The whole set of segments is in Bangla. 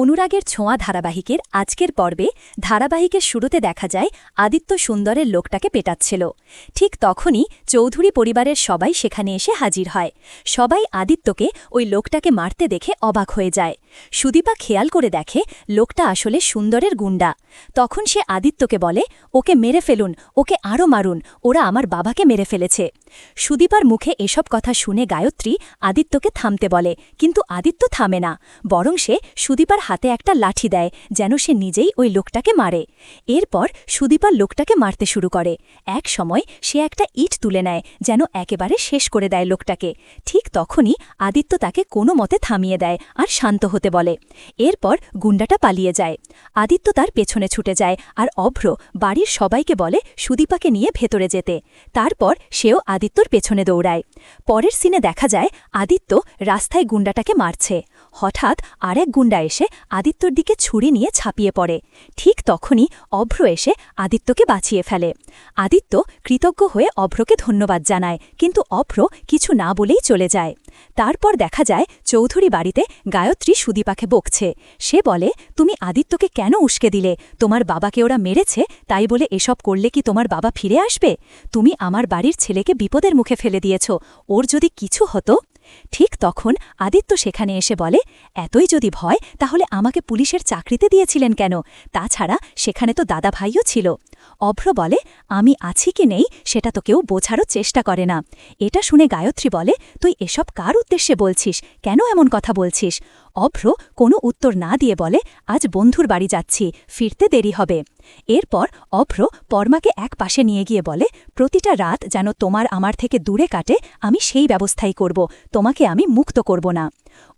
অনুরাগের ছোঁয়া ধারাবাহিকের আজকের পর্বে ধারাবাহিকের শুরুতে দেখা যায় আদিত্য সুন্দরের লোকটাকে পেটাচ্ছিল। ঠিক তখনই চৌধুরী পরিবারের সবাই সেখানে এসে হাজির হয়। সবাই আদিত্যকে ওই লোকটাকে মারতে দেখে অবাক হয়ে যায়। সুদীপা খেয়াল করে দেখে লোকটা আসলে সুন্দরের গুন্ডা। তখন সে আদিত্যকে বলে, ওকে মেরে ফেলুন, ওকে আরও মারুন, ওরা আমার বাবাকে মেরে ফেলেছে। সুদীপার মুখে এসব কথা শুনে গায়ত্রী আদিত্যকে থামতে বলে, কিন্তু আদিত্য থামে না। বরং সে সুদীপার হাতে একটা লাঠি দেয়, যেন সে নিজেই ওই লোকটাকে মারে। এরপর সুদীপার লোকটাকে মারতে শুরু করে। এক সময় সে একটা ইট তুলে নেয়, যেন একেবারে শেষ করে দেয় লোকটাকে। ঠিক তখনই আদিত্য তাকে কোনো মতে থামিয়ে দেয় আর শান্ত হতে বলে। এরপর গুন্ডাটা পালিয়ে যায়। আদিত্য তার পেছনে ছুটে যায় আর অভ্র বাড়ির সবাইকে বলে সুদীপাকে নিয়ে ভেতরে যেতে। তারপর সেও আদিত্যর পেছনে দৌড়ায়। পরের সিনে দেখা যায় আদিত্য রাস্তায় গুন্ডাটাকে মারছে। হঠাৎ আরেক গুন্ডা এসে আদিত্যর দিকে ছুরি নিয়ে ছাপিয়ে পড়ে। ঠিক তখনই অভ্র এসে আদিত্যকে বাঁচিয়ে ফেলে। আদিত্য কৃতজ্ঞ হয়ে অভ্রকে ধন্যবাদ জানায়, কিন্তু অভ্র কিছু না বলেই চলে যায়। তারপর দেখা যায় চৌধুরী বাড়িতে গায়ত্রী সুদীপাকে বকছে। সে বলে, তুমি আদিত্যকে কেন উস্কে দিলে? তোমার বাবাকে ওরা মেরেছে, তাই বলে এসব করলে কি তোমার বাবা ফিরে আসবে? তুমি আমার বাড়ির ছেলেকে বিপদের মুখে ফেলে দিয়েছ। ওর যদি কিছু হতো ঠিক তখন আদিত্য সেখানে এসে বলে, এতই যদি ভয়, তাহলে আমাকে পুলিশের চাকরিতে দিয়েছিলেন কেন? তাছাড়া সেখানে তো দাদা ভাইও ছিল। অভ্র বলে, আমি আছি কি নেই, সেটা তো কেউ বোঝারও চেষ্টা করে না। এটা শুনে গায়ত্রী বলে, তুই এসব কার উদ্দেশ্যে বলছিস? কেন এমন কথা বলছিস? অভ্র কোনো উত্তর না দিয়ে বলে, আজ বন্ধুর বাড়ি যাচ্ছি, ফিরতে দেরি হবে। এরপর অভ্র পরমাকে এক পাশে নিয়ে গিয়ে বলে, প্রতিটা রাত যেন তোমার আমার থেকে দূরে কাটে, আমি সেই ব্যবস্থাই করব, তোমাকে আমি মুক্ত করব না।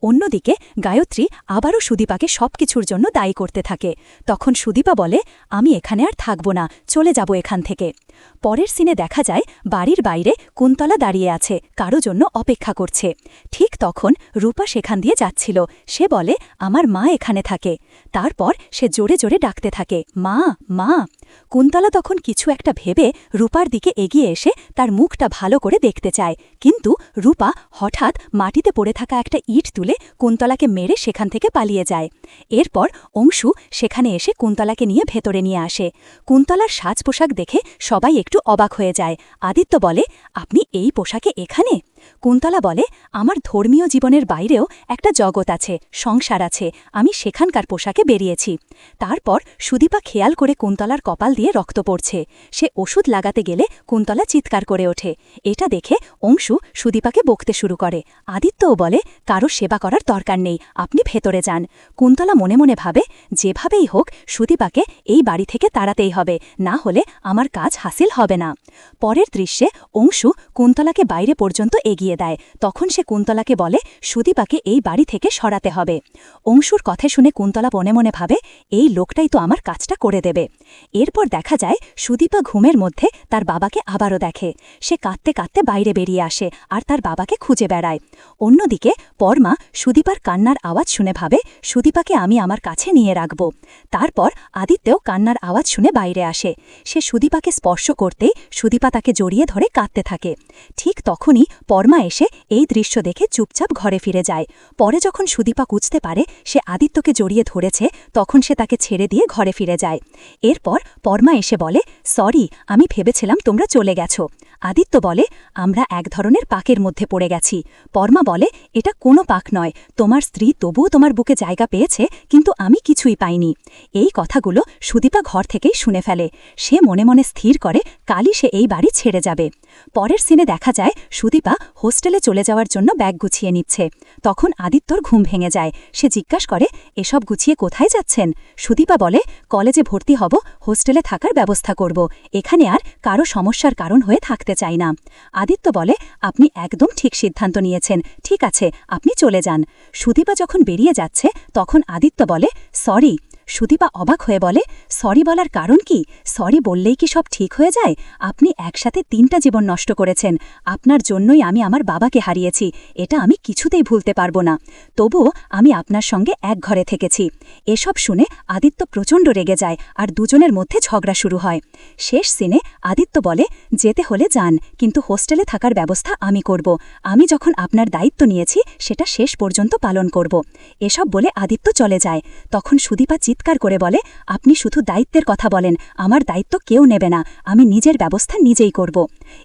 অন্যদিকে, গায়ত্রী আবারও সুদীপাকে সবকিছুর জন্য দায়ী করতে থাকে। তখন সুদীপা বলে, আমি এখানে আর থাকব না, চলে যাব এখান থেকে। পরের সিনে দেখা যায়, বাড়ির বাইরে কুন্তলা দাঁড়িয়ে আছে, কারও জন্য অপেক্ষা করছে। ঠিক তখন রূপা সেখান দিয়ে যাচ্ছিল। সে বলে, আমার মা এখানে থাকে। তারপর সে জোরে জোরে ডাকতে থাকে, মা মা। কুন্তলা তখন কিছু একটা ভেবে রূপার দিকে এগিয়ে এসে তার মুখটা ভালো করে দেখতে চায়। কিন্তু রূপা হঠাৎ মাটিতে পড়ে থাকা একটা ইট তুলে কুন্তলাকে মেরে সেখান থেকে পালিয়ে যায়। এরপর অংশু সেখানে এসে কুন্তলাকে নিয়ে ভেতরে নিয়ে আসে। কুন্তলার সাজ পোশাক দেখে সবাই একটু অবাক হয়ে যায়। আদিত্য বলে, আপনি এই পোশাকে এখানে? কুন্তলা বলে, আমার ধর্মীয় জীবনের বাইরেও একটা জগৎ আছে, সংসার আছে, আমি সেখানকার পোশাকে বেরিয়েছি। তারপর সুদীপা খেয়াল করে কুন্তলার কপাল দিয়ে রক্ত পড়ছে। সে ওষুধ লাগাতে গেলে কুন্তলা চিৎকার করে ওঠে। এটা দেখে অংশু সুদীপাকে বকতে শুরু করে। আদিত্যও বলে, কারও সেবা করার দরকার নেই, আপনি ভেতরে যান। কুন্তলা মনে মনে ভাবে, যেভাবেই হোক, সুদীপাকে এই বাড়ি থেকে তাড়াতেই হবে, না হলে আমার কাজ হাসিল হবে না। পরের দৃশ্যে অংশু কুন্তলাকে বাইরে পর্যন্ত এগিয়ে দেয়। তখন সে কুন্তলাকে বলে, সুদীপাকে এই বাড়ি থেকে সরাতে হবে। অংশুর কথা শুনে কুন্তলা মনে মনে ভাবে, এই লোকটাই তো আমার কাজটা করে দেবে। এরপর দেখা যায়, সুদীপা ঘুমের মধ্যে তার বাবাকে আবারও দেখে। সে কাঁদতে কাঁদতে বাইরে বেরিয়ে আসে আর তার বাবাকে খুঁজে বেড়ায়। অন্যদিকে, পরমা সুদীপার কান্নার আওয়াজ শুনে ভাবে, সুদীপাকে আমি আমার কাছে নিয়ে রাখব। তারপর আদিত্যও কান্নার আওয়াজ শুনে বাইরে আসে। সে সুদীপাকে স্পর্শ করতেই সুদীপা তাকে জড়িয়ে ধরে কাঁদতে থাকে। ঠিক তখনই পরমা এসে এই দৃশ্য দেখে চুপচাপ ঘরে ফিরে যায়। পরে যখন সুদীপা কুঁচতে পারে, সে আদিত্যকে জড়িয়ে ধরেছে, তখন সে তাকে ছেড়ে দিয়ে ঘরে ফিরে যায়। এরপর পরমা এসে বলে, সরি, আমি ভেবেছিলাম তোমরা চলে গেছো। আদিত্য বলে, আমরা এক ধরনের পাকের মধ্যে পড়ে গেছি। পরমা বলে, এটা কোনো পাক নয়। তোমার স্ত্রী তবুও তোমার বুকে জায়গা পেয়েছে, কিন্তু আমি কিছুই পাইনি। এই কথাগুলো সুদীপা ঘর থেকেই শুনে ফেলে। সে মনে মনে স্থির করে, কালই সে এই বাড়ি ছেড়ে যাবে। পরের সিনে দেখা যায়, সুদীপা হোস্টেলে চলে যাওয়ার জন্য ব্যাগ গুছিয়ে নিচ্ছে। তখন আদিত্যর ঘুম ভেঙে যায়। সে জিজ্ঞাস করে, এসব গুছিয়ে কোথায় যাচ্ছেন? সুদীপা বলে, কলেজে ভর্তি হব, হোস্টেলে থাকার ব্যবস্থা করব। এখানে আর কারও সমস্যার কারণ হয়ে থাকতে চাই না। আদিত্য বলে, আপনি একদম ঠিক সিদ্ধান্ত নিয়েছেন। ঠিক আছে, আপনি চলে যান। সুদীপা যখন বেরিয়ে যাচ্ছে, তখন আদিত্য বলে, সরি সুদীপা অবাক হয়ে বলে, সরি বলার কারণ কি? সরি বললেই কি সব ঠিক হয়ে যায়? আপনি একসাথে তিনটা জীবন নষ্ট করেছেন। আপনার জন্যই আমি আমার বাবাকে হারিয়েছি। এটা আমি কিছুতেই ভুলতে পারব না। তবুও আমি আপনার সঙ্গে এক ঘরে থেকেছি। এসব শুনে আদিত্য প্রচণ্ড রেগে যায় আর দুজনের মধ্যে ঝগড়া শুরু হয়। শেষ সিনে আদিত্য বলে, যেতে হলে যান, কিন্তু হোস্টেলে থাকার ব্যবস্থা আমি করব। আমি যখন আপনার দায়িত্ব নিয়েছি, সেটা শেষ পর্যন্ত পালন করব। এসব বলে আদিত্য চলে যায়। তখন সুদীপা চিৎকার করে বলে, আপনি শুধু দায়িত্বের কথা বলেন, আমার দায়িত্ব কেউ নেবে না, আমি নিজের ব্যবস্থা নিজেই করব।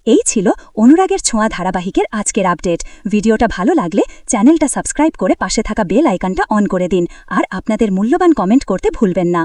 এই ছিল অনুরাগের ছোঁয়া ধারাবাহিকের আজকের আপডেট। ভিডিওটা ভালো লাগলে চ্যানেলটা সাবস্ক্রাইব করে পাশে থাকা বেল আইকনটা অন করে দিন, আর আপনাদের মূল্যবান কমেন্ট করতে ভুলবেন না।